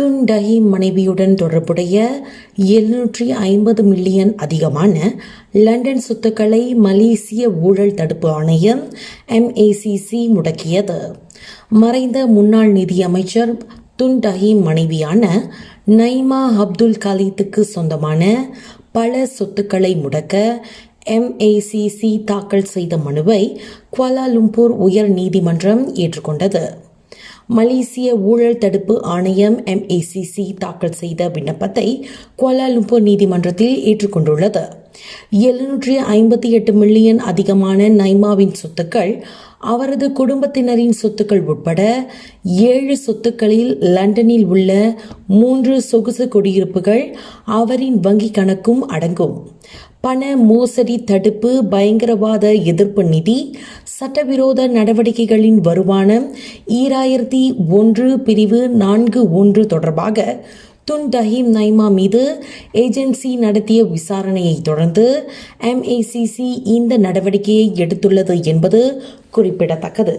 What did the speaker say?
டஹீம் மனைவியுடன் தொடர்புடைய எழுநூற்றி ஐம்பது மில்லியன் அதிகமான லண்டன் சொத்துக்களை மலேசிய ஊழல் தடுப்பு ஆணையம் எம்ஏசிசி முடக்கியது. மறைந்த முன்னாள் நிதியமைச்சர் துன் டஹீம் மனைவியான நைமா அப்துல் கலீத்துக்கு சொந்தமான பல சொத்துக்களை முடக்க எம்ஏசிசி தாக்கல் செய்த மனுவை குவாலாலும்பூர் உயர் நீதிமன்றம் ஏற்றுக்கொண்டது. மலேசிய ஊழல் தடுப்பு ஆணையம் எம்ஏசிசி தாக்கல் செய்த விண்ணப்பத்தை குவாலாலும்பூர் நீதிமன்றத்தில் ஏற்றுக்கொண்டுள்ளது. எழுநூற்றி ஐம்பத்தி எட்டு மில்லியன் அதிகமான நைமாவின் சொத்துக்கள் அவரது குடும்பத்தினரின் சொத்துக்கள் உட்பட ஏழு சொத்துக்களில் லண்டனில் உள்ள மூன்று சொகுசு குடியிருப்புகள் அவரின் வங்கிக் கணக்கும் அடங்கும். பண மோசடி தடுப்பு பயங்கரவாத எதிர்ப்பு நிதி சட்டவிரோத நடவடிக்கைகளின் வருமானம் ஈராயிரத்தி ஒன்று பிரிவு நான்கு ஒன்று தொடர்பாக துன் டஹீம் நைமா மீது ஏஜென்சி நடத்திய விசாரணையை தொடர்ந்து எம்ஏசிசி இந்த நடவடிக்கையை எடுத்துள்ளது என்பது குறிப்பிடத்தக்கது.